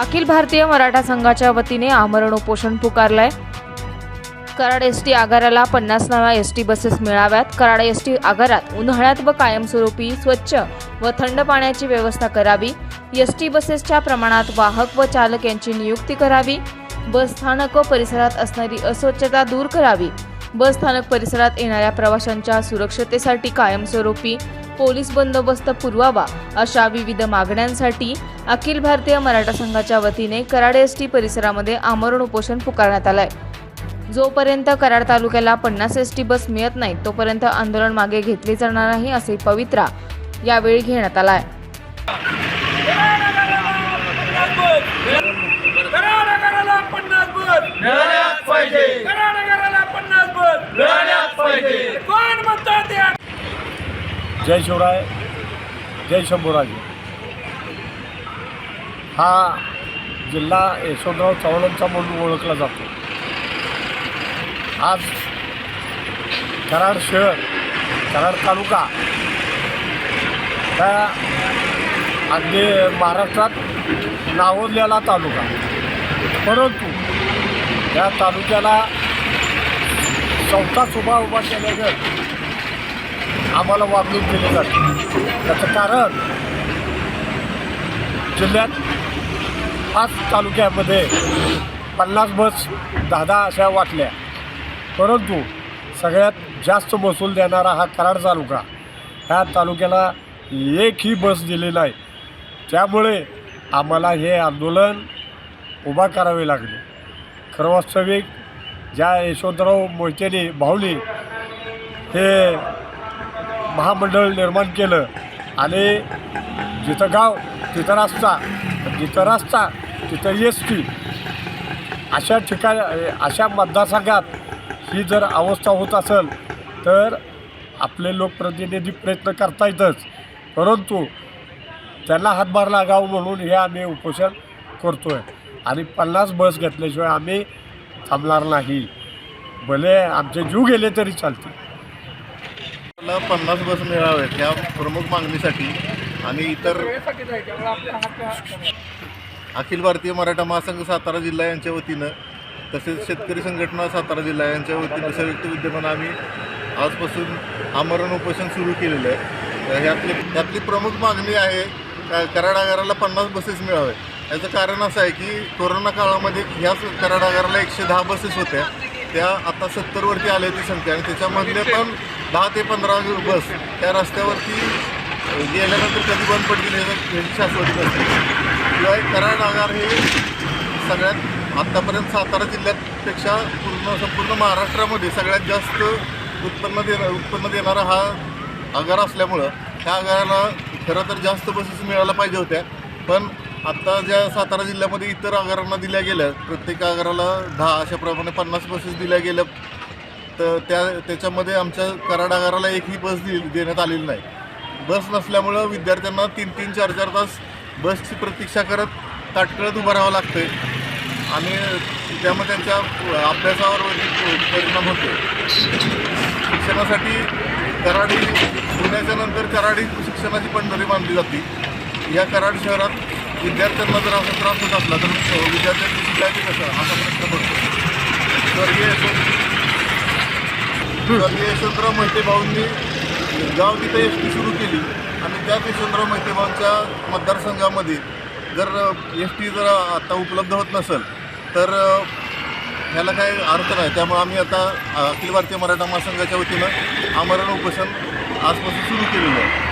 अखिल भारतीय मराठा संघाच्या वतीने आमरण उपोषण पुकारलंय. कराड एस टी आगाराला पन्नास नव्या एस टी बसेस मिळाव्यात. कराड एस टी आगारात उन्हाळ्यात व कायमस्वरूपी स्वच्छ व थंड पाण्याची व्यवस्था करावी. एस टी बसेसच्या प्रमाणात वाहक व चालक यांची नियुक्ती करावी. बस स्थानक व परिसरात असणारी अस्वच्छता दूर करावी. बस स्थानक परिसरात येणाऱ्या प्रवाशांच्या सुरक्षतेसाठी कायमस्वरूपी पोलीस बंदोबस्त पुरवावा अशा विविध मागण्यांसाठी अखिल भारतीय मराठा संघाच्या वतीने कराड एस टी परिसरामध्ये आमरण उपोषण पुकारण्यात आलंय. जोपर्यंत कराड तालुक्याला पन्नास एस टी बस मिळत नाही तोपर्यंत आंदोलन मागे घेतले जाणार नाही असे पवित्रा यावेळी घेण्यात आलाय. कराडागाराला पन्नास बस मिळाल्याच पाहिजे कराडागाराला पन्नास बस मिळाल्याच पाहिजे कोण म्हणतात या जय शिवराय जय शंभूराजे. हा जिल्हा यशवंतराव चव्हाणांचा म्हणून ओळखला जातो. आज कराड शहर कराड तालुका हा अगदी महाराष्ट्रात नावडलेला तालुका. परंतु या तालुक्याला चौथा सुभा उभा केल्याचं आम्हाला वागणूक दिली जाते. त्याचं कारण जिल्ह्यात पाच तालुक्यामध्ये पन्नास बस दहा दहा अशा वाटल्या. परंतु सगळ्यात जास्त महसूल देणारा हा कराड तालुका. ह्या तालुक्याला एकही बस दिली नाही. त्यामुळे आम्हाला हे आंदोलन उभा करावे लागले. खरं वास्तविक ज्या यशवंतराव मोहितेने भावली हे महामंडळ निर्माण केलं. आणि जिथं गाव तिथं रस्ता जिथं रस्ता तिथं एस टी अशा ठिकाणी अशा मतदारसंघात ही जर अवस्था होत असेल तर आपले लोकप्रतिनिधी प्रयत्न करता येतच परंतु त्यांना हातभार लागावं म्हणून हे आम्ही उपोषण करतो आहे आणि पन्नास बस घेतल्याशिवाय आम्ही थांबणार नाही. भले आमचे जीव गेले तरी चालतील. मला पन्नास बस मिळाव्यात या प्रमुख मागणीसाठी आणि इतर अखिल भारतीय मराठा महासंघ सातारा जिल्हा यांच्या वतीनं तसेच शेतकरी संघटना सातारा जिल्हा यांच्या वतीनं संयुक्त विद्यमान आम्ही आजपासून आमरण उपोषण सुरू केलेलं आहे. ह्यातली त्यातली प्रमुख मागणी आहे कराडागाराला पन्नास बसेस मिळावे याचं कारण असं आहे की कोरोना काळामध्ये ह्याच कराडागाराला एकशे दहा बसेस होत्या. त्या आता सत्तरवरती आल्याची संख्या आणि त्याच्यामधले पण दहा ते पंधरा बस त्या रस्त्यावरती गेल्यानंतर कधी बंद पडतील ह्याचं ह्याची शाश्वती नसते शिवाय कराड आगार हे सगळ्यात आत्तापर्यंत सातारा जिल्ह्यापेक्षा पूर्ण संपूर्ण महाराष्ट्रामध्ये सगळ्यात जास्त उत्पन्न देणं उत्पन्न देणारा हा आगार असल्यामुळं ह्या आगाराला खरं तर जास्त बसेस मिळायला पाहिजे होत्या. पण आत्ता ज्या सातारा जिल्ह्यामध्ये इतर आगारांना दिल्या गेल्या प्रत्येक आगाराला दहा अशाप्रमाणे पन्नास बसेस दिल्या गेल्या. तर त्या त्याच्यामध्ये आमच्या कराडागाराला एकही बस दिली देण्यात आलेली नाही. बस नसल्यामुळं विद्यार्थ्यांना तीन तीन चार चार तास बसची प्रतीक्षा करत ताटकळत उभं राहावं लागतं आणि त्यामुळे त्यांच्या अभ्यासावर परिणाम होतो शिक्षणासाठी कराडी पुण्याच्या नंतर कराडी शिक्षणाची पंढरी मानली जाते. या कराड शहरात विद्यार्थ्यांना जर असा त्रास होत असला तर विद्यार्थ्यांनी शिकायचे कसं? असा प्रश्न पडतो स्वर्गीय यशवंत स्वर्गीय यशवंतराव मोहिते भाऊंनी गाव तिथं एस टी सुरू केली आणि त्याच यशवंतराव मोहिते भाऊंच्या मतदारसंघामध्ये जर एस टी जर आता उपलब्ध होत नसेल तर ह्याला काही अर्थ नाही. त्यामुळे आम्ही आता अखिल भारतीय मराठा महासंघाच्या वतीनं आमरण उपोषण आजपासून सुरू केलेलं आहे.